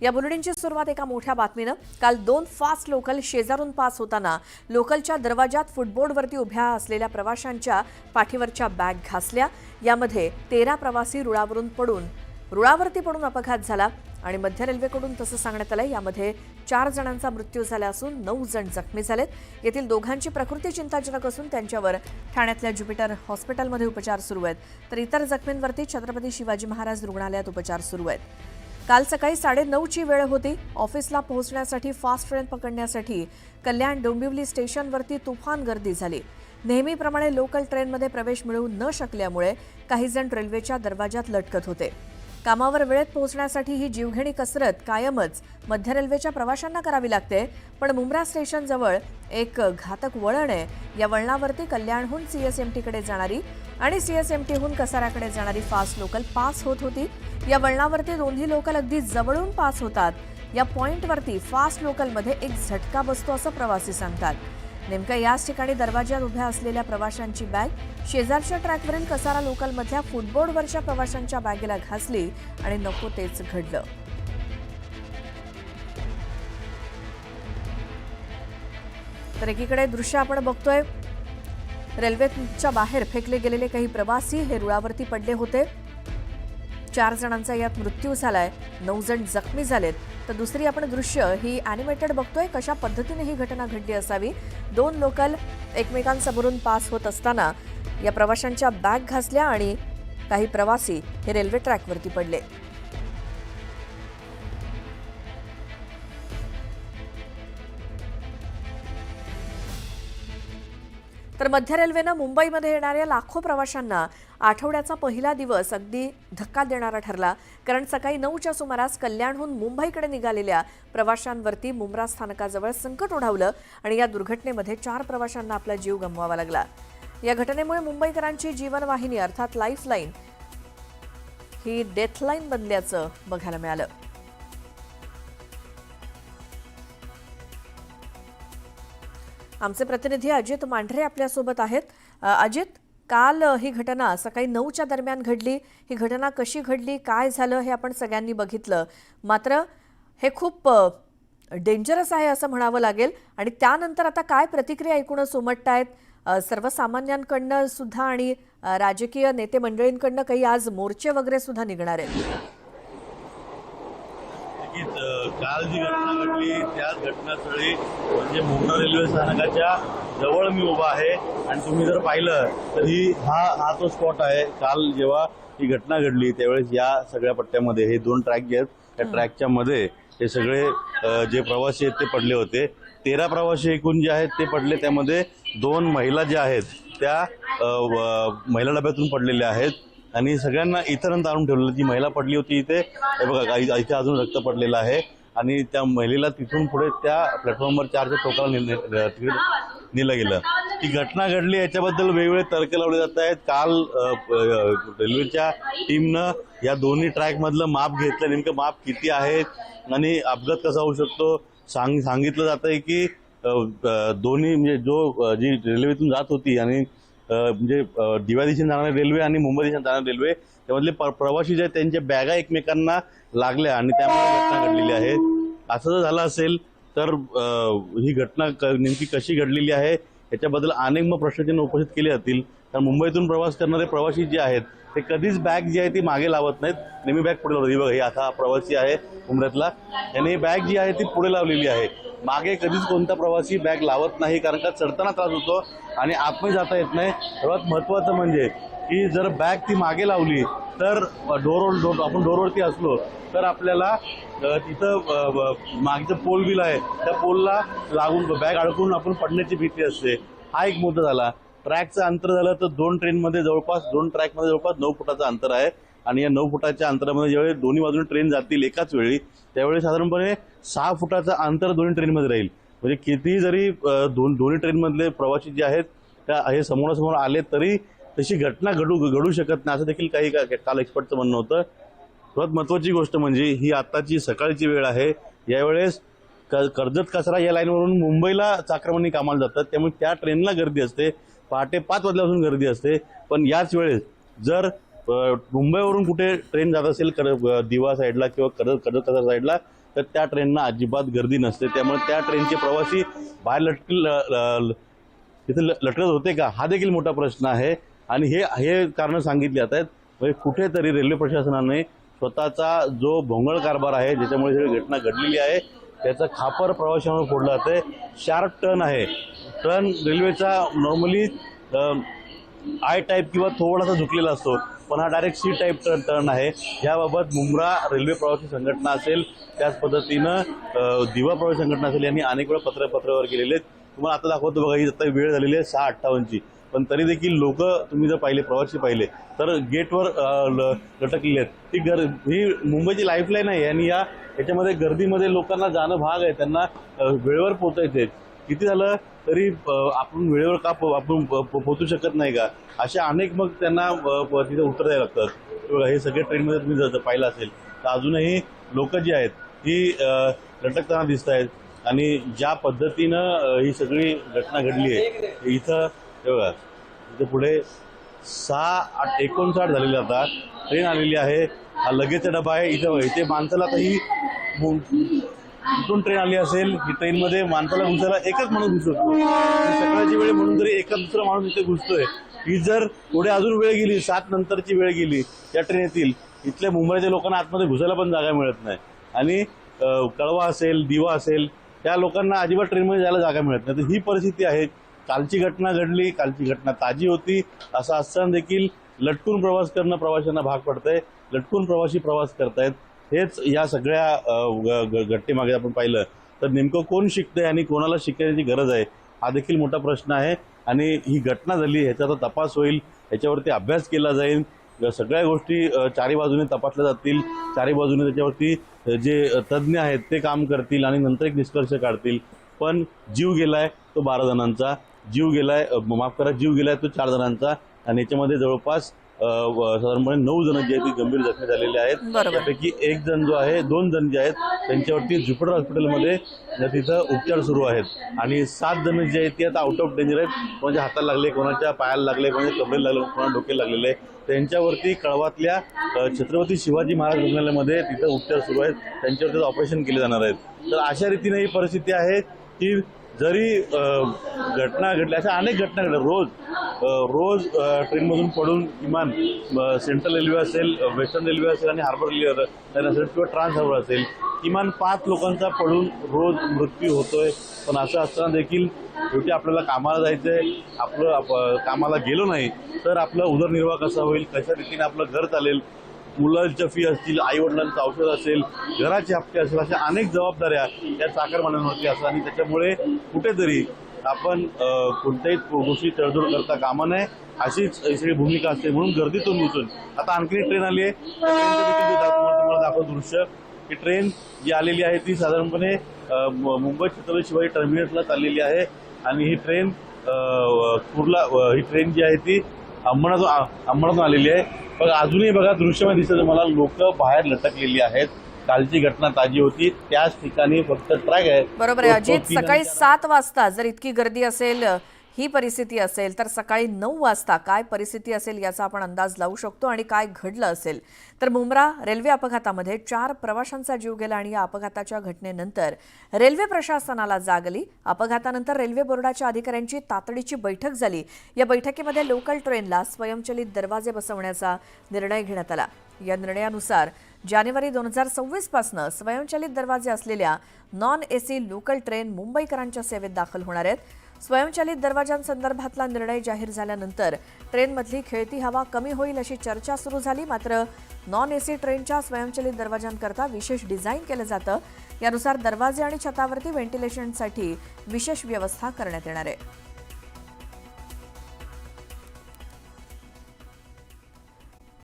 या बुलेटिनची सुरुवात एका मोठ्या बातमीनं. काल दोन फास्ट लोकल शेजारून पास होताना लोकलच्या दरवाजात फुटबोर्डवरती उभ्या असलेल्या प्रवाशांच्या पाठीवरच्या बॅग घासल्या. यामध्ये तेरा प्रवासी रुळावरून पडून रुळावरती पडून अपघात झाला आणि मध्य रेल्वेकडून तसं सांगण्यात आलं यामध्ये चार जणांचा मृत्यू झाला असून नऊ जण जखमी झालेत. येथील दोघांची प्रकृती चिंताजनक असून त्यांच्यावर ठाण्यातल्या ज्युपिटर हॉस्पिटलमध्ये उपचार सुरू आहेत. तर इतर जखमींवरती छत्रपती शिवाजी महाराज रुग्णालयात उपचार सुरू आहेत. काल सकाळी साडेनऊची वेळ होती. ऑफिसला पोहोचण्यासाठी फास्ट ट्रेन पकडण्यासाठी कल्याण डोंबिवली स्टेशनवरती तुफान गर्दी झाली. नेहमीप्रमाणे लोकल ट्रेनमध्ये प्रवेश मिळवू न शकल्यामुळे काही जण रेल्वेच्या दरवाजात लटकत होते. कामावर वेळेत पोहोचण्यासाठी ही जीवघेणी कसरत कायमच मध्य रेल्वेच्या प्रवाशांना करावी लागते. पण मुंब्रा स्टेशनजवळ एक घातक वळण आहे. या वळणावरती कल्याणहून सी एस एम टीकडे जाणारी आणि सी एस एम टीहून कसाऱ्याकडे जाणारी फास्ट लोकल पास होत होती. या वळणावरती दोन्ही लोकल अगदी जवळून पास होतात. या पॉईंटवरती फास्ट लोकलमध्ये एक झटका बसतो असं प्रवासी सांगतात. नेमक्या याच ठिकाणी दरवाज्यात उभ्या असलेल्या प्रवाशांची बॅग शेजारच्या ट्रॅकवरील कसारा लोकलमधल्या फुटबोर्डवरच्या प्रवाशांच्या बॅगेला घासली आणि नको तेच घडलं. तर एकीकडे दृश्य आपण बघतोय. रेल्वेच्या बाहेर फेकले गेलेले काही प्रवासी हे रुळावरती पडले होते. चार जणांचा यात मृत्यू झालाय नऊ जण जखमी झालेत. तर दुसरी आपण दृश्य ही अॅनिमेटेड बघतोय कशा पद्धतीने ही घटना घडली असावी? दोन लोकल एकमेकांसमोरून पास होत असताना या प्रवाशांच्या बॅग घासल्या आणि काही प्रवासी हे रेल्वे ट्रॅकवरती पडले. तर मध्य रेल्वेनं मुंबईमध्ये येणाऱ्या लाखो प्रवाशांना आठवड्याचा पहिला दिवस अगदी धक्का देणारा ठरला. कारण सकाळी नऊच्या सुमारास कल्याणहून मुंबईकडे निघालेल्या प्रवाशांवरती मुंब्रा स्थानकाजवळ संकट ओढावलं आणि या दुर्घटनेमध्ये चार प्रवाशांना आपला जीव गमवावा लागला. या घटनेमुळे मुंबईकरांची जीवनवाहिनी अर्थात लाईफलाईन ही डेथलाईन बनल्याचं बघायला मिळालं. आमचे प्रतिनिधी अजित मांढरे आपल्यासोबत आहेत. अजित काल ही घटना सकाळी नऊच्या दरम्यान घडली. ही घटना कशी घडली? काय झालं? हे आपण सगळ्यांनी बघितलं. मात्र हे खूप डेंजरस आहे असं म्हणावं लागेल. आणि त्यानंतर आता काय प्रतिक्रिया ऐकूनच उमटतायत आहेत? सर्वसामान्यांकडनं सुद्धा आणि राजकीय नेते मंडळींकडनं काही आज मोर्चे वगैरे सुद्धा निघणार आहेत. काल जी घटना घडली त्या घटनास्थळी म्हणजे मुंबई रेल्वे स्थानकाच्या जवळ मी उभा आहे. आणि तुम्ही जर पाहिलं तर ही हा हा तो स्पॉट आहे. काल जेव्हा ही घटना घडली त्यावेळेस या सगळ्या पट्ट्यामध्ये हे दोन ट्रॅक जे आहेत त्या ट्रॅकच्या मध्ये हे सगळे जे प्रवासी आहेत ते पडले होते. तेरा प्रवासी एकूण जे आहेत ते पडले. त्यामध्ये दोन महिला ज्या आहेत त्या महिला डब्यातून पडलेल्या आहेत. आणि सगळ्यांना इतरांत आणून ठेवलेलं ती महिला पडली होती इथे हे बघा काही- इथे अजून रक्त पडलेलं आहे. आणि त्या महिलेला तिथून पुढे त्या प्लॅटफॉर्मवर चारच्या टोकाला ने- तिकडे नेलं गेलं. ती घटना घडली याच्याबद्दल वेगवेगळे तर्क लावले जात आहेत. काल रेल्वेच्या टीमनं या दोन्ही ट्रॅकमधलं माप घेतलं. नेमकं माप किती आहे आणि अपघात कसा होऊ शकतो? सांग सांगितलं जात आहे की दोन्ही म्हणजे जो जी रेल्वेतून जात होती आणि म्हणजे अ, दिवा दिशेने जाणारी रेल्वे आणि मुंबई दिशेने जाणारी रेल्वे त्यामधले प- प्रवासी जे आहेत त्यांच्या बॅगा एकमेकांना लागल्या आणि त्यामुळे घटना घडलेली आहे. असं जर झालं असेल तर ही घटना क- नेमकी कशी घडलेली आहे याच्याबद्दल अनेक मग प्रश्नचिन्ह उपस्थित केले जातील. तर मुंबईतून प्रवास करणारे प्रवासी जे आहेत ते कधीच बॅग जी आहे ती मागे लावत नाहीत. नेहमी बॅग पुढे लावली बघा हे आता प्रवासी आहे मुंबईतला त्याने बॅग जी आहे ती पुढे लावलेली आहे. मागे कधीच कोणता प्रवासी बॅग लावत नाही कारण का चढताना त्रास होतो आणि आतमध्ये जाता येत नाही. सर्वात महत्वाचं म्हणजे की जर बॅग ती मागे लावली तर डोर डोर आपण डोरवरती असलो तर आपल्याला तिथं मागचं पोल बिल आहे. त्या पोलला लागून बॅग अडकून आपण पडण्याची भीती असते. हा एक मुद्दा झाला. ट्रॅकचं अंतर झालं तर दोन ट्रेनमध्ये जवळपास दोन ट्रॅकमध्ये जवळपास नऊ फुटाचं अंतर आहे. आणि या नऊ फुटाच्या अंतरामध्ये ज्यावेळी दोन्ही बाजूने ट्रेन जातील एकाच वेळी त्यावेळी साधारणपणे सहा फुटाचं अंतर दोन्ही ट्रेनमध्ये राहील. म्हणजे किती जरी दोन दोन्ही ट्रेनमधले प्रवासी जे आहेत त्या हे समोरासमोर आले तरी तशी घटना घडू घडू शकत नाही. असं देखील काही का- काल एक्सपर्टचं म्हणणं होतं. सर्वात महत्वाची गोष्ट म्हणजे ही आत्ताची सकाळची वेळ आहे. यावेळेस क- कर्जत कचरा या लाईनवरून मुंबईला चाक्रमणी कामाला जातात. त्यामुळे त्या ट्रेनला गर्दी असते. पहाटे पाच वाजल्यापासून गर्दी असते. पण याच वेळेस जर मुंबईवरून कुठे ट्रेन जात असेल कर- दिवा साईडला किंवा कर्जत कर्जत साईडला तर त्या ट्रेनना अजिबात गर्दी नसते. त्यामुळे त्या ट्रेनचे प्रवासी बाहेर लटकल ल- ल- तिथे ल- लटकत होते का? हा देखील मोठा प्रश्न आहे. आणि हे हे कारणं सांगितली जात आहेत. म्हणजे कुठेतरी रेल्वे प्रशासनाने स्वतःचा जो भोंगळ कारभार आहे ज्याच्यामुळे सगळी घटना घडलेली आहे त्याचं खापर प्रवाशांवर फोडलं जाते शार्प टर्न आहे. टर्न रेल्वेचा नॉर्मली आय टाईप किंवा थोडासा झुकलेला असतो. पण हा direct C type turn turn आहे. याबाबत मुंब्रा रेल्वे प्रवासी संघटना असेल त्याच पद्धतीनं दिवा प्रवासी संघटना असेल यांनी अनेक वेळा पत्र पत्रावर केलेले आहेत. तुम्हाला आता दाखवतो बघा ही आता वेळ झालेली आहे सहा अठ्ठावन्नची. पण तरी देखील लोक तुम्ही जर पाहिले प्रवासी पाहिले तर गेटवर ल- लटकलेले आहेत. ती गर ही मुंबईची लाईफलाईन आहे आणि या याच्यामध्ये गर्दीमध्ये लोकांना जाणं भाग आहे. त्यांना वेळेवर पोचायचे किती झालं तरी आपण वेळेवर का आपण प- प- पोहोचू शकत नाही का? अशा अनेक मग त्यांना प- तिथे उत्तर द्यायला लागतात. हे हे सगळे ट्रेनमध्ये तुम्ही जर पाहिलं असेल तर अजूनही लोक जी आहेत ती लटकताना दिसत आहेत. आणि ज्या पद्धतीनं ही सगळी घटना घडली आहे इथं बघा इथं पुढे सहा आठ एकोणसाठ झालेले आता ट्रेन आलेली आहे. हा लगेचचा डबा आहे. इथं इथे माणसाला काही ही कुठून ट्रेन आली असेल ही ट्रेनमध्ये माणसाला घुसायला एकच माणूस घुसतो आणि सकाळची वेळ म्हणून तरी एकच दुसरा माणूस इथे घुसतोय ही जर पुढे अजून वेळ गेली सात नंतरची वेळ गेली त्या ट्रेनेतील इथल्या मुंबईच्या लोकांना आतमध्ये घुसायला पण जागा मिळत नाही. आणि कळवा असेल दिवा असेल त्या लोकांना अजिबात ट्रेनमध्ये जायला जागा मिळत नाही. तर ही परिस्थिती आहे. कालची घटना घडली कालची घटना ताजी होती. असं असताना देखील लटकून प्रवास करणं प्रवाशांना भाग पडतंय. लटकून प्रवासी प्रवास करतायत. हेच या सगळ्या ग- ग- घटनेमागे आपण पाहिलं. तर नेमकं कोण शिकतंय आणि कोणाला शिकण्याची गरज आहे हा देखील मोठा प्रश्न आहे. आणि ही घटना झाली ह्याचा तपास होईल ह्याच्यावरती अभ्यास केला जाईल. सगळ्या गोष्टी चारी बाजूने तपासल्या जातील. चारी बाजूने त्याच्यावरती जे तज्ज्ञ आहेत ते काम करतील आणि नंतर एक निष्कर्ष काढतील. पण जीव गेलाय तो बारा जणांचा. जीव गेलाय माफ करा जीव गेलाय तो चार जणांचा. आणि याच्यामध्ये जवळपास साधारणपणे नऊ जण जे आहेत ते गंभीर जखमी झालेले आहेत. बरोबर. त्यापैकी एक जण जो आहे दोन जण जे आहेत त्यांच्यावरती ज्युपिटर हॉस्पिटलमध्ये तिथं उपचार सुरू आहेत. आणि सात जण जे आहेत ते आता आउट ऑफ डेंजर आहेत. कोणाच्या हाताला लागले कोणाच्या पायाला लागले कोणाच्या कमरेला लागले कोणा डोक्याला लागलेले आहे त्यांच्यावरती कळवातल्या अ, छत्रपती शिवाजी महाराज रुग्णालयामध्ये तिथं उपचार सुरू आहेत. त्यांच्यावरती ऑपरेशन केले जाणार आहेत. तर अशा रीतीने ही परिस्थिती आहे की जरी घटना घडल्या अशा अनेक घटना घडल्या. रोज रोज ट्रेनमधून पडून किमान सेंट्रल रेल्वे असेल वेस्टर्न रेल्वे असेल आणि हार्बर रेल्वे असेल किंवा ट्रान्स हार्बर असेल किमान पाच लोकांचा पडून रोज मृत्यू होतोय. पण असं असताना देखील शेवटी आपल्याला कामाला जायचंय. आपलं आप- कामाला गेलो नाही तर आपलं उदरनिर्वाह कसा होईल? कशा रीतीने आपलं घर चालेल? मुलांच्या फी असतील आई वडिलांचं औषध असेल घराचे हप्ते असेल अशा अनेक जबाबदाऱ्या या चाकरमान्यांवरती असतात. आणि त्याच्यामुळे कुठेतरी आपण कोणत्याही गोष्टी तडजोड करता कामा नये अशीच सगळी भूमिका असते. म्हणून गर्दीतून घुसून आता आणखी एक ट्रेन आली आहे. त्या तुम्हाला दृश्य. ही ट्रेन जी आलेली आहे ती साधारणपणे मु- मुंबई छत्रपती शिवाजी टर्मिनसला चाललेली आहे. आणि ही ट्रेन कुर्ला ही ट्रेन जी आहे ती अंबणातून अंबणातून अंबरनाथून आलेली आहे. पण अजूनही बघा दृश्यामध्ये दिसत मला लोक बाहेर लटकलेली आहेत. कालची घटना ताजी होती. त्याच ठिकाणी फक्त ट्रॅक आहे. बरोबर आहे. अजित सकाळी सात वाजता जर इतकी गर्दी असेल ही परिस्थिती असेल तर सकाळी नऊ वाजता काय परिस्थिती असेल याचा आपण अंदाज लावू शकतो आणि काय घडलं असेल. तर मुंब्रा रेल्वे अपघातामध्ये चार प्रवाशांचा जीव गेला आणि या अपघाताच्या घटनेनंतर रेल्वे प्रशासनाला जागली अपघातानंतर रेल्वे बोर्डाच्या अधिकाऱ्यांची तातडीची बैठक झाली. या बैठकीमध्ये लोकल ट्रेनला स्वयंचलित दरवाजे बसवण्याचा निर्णय घेण्यात आला. या निर्णयानुसार जानेवारी दोन हजार सव्वीस पासनं स्वयंचलित दरवाजे असलेल्या नॉन एसी लोकल ट्रेन मुंबईकरांच्या सेवेत दाखल होणार आहेत. स्वयंचलित दरवाजांसंदर्भातला निर्णय जाहीर झाल्यानंतर ट्रेनमधली खेळती हवा कमी होईल अशी चर्चा सुरू झाली. मात्र नॉन एसी ट्रेनच्या स्वयंचलित दरवाजांकरता विशेष डिझाईन केलं जातं. यानुसार दरवाजे आणि छतावरती व्हेंटिलेशनसाठी विशेष व्यवस्था करण्यात येणार आहे.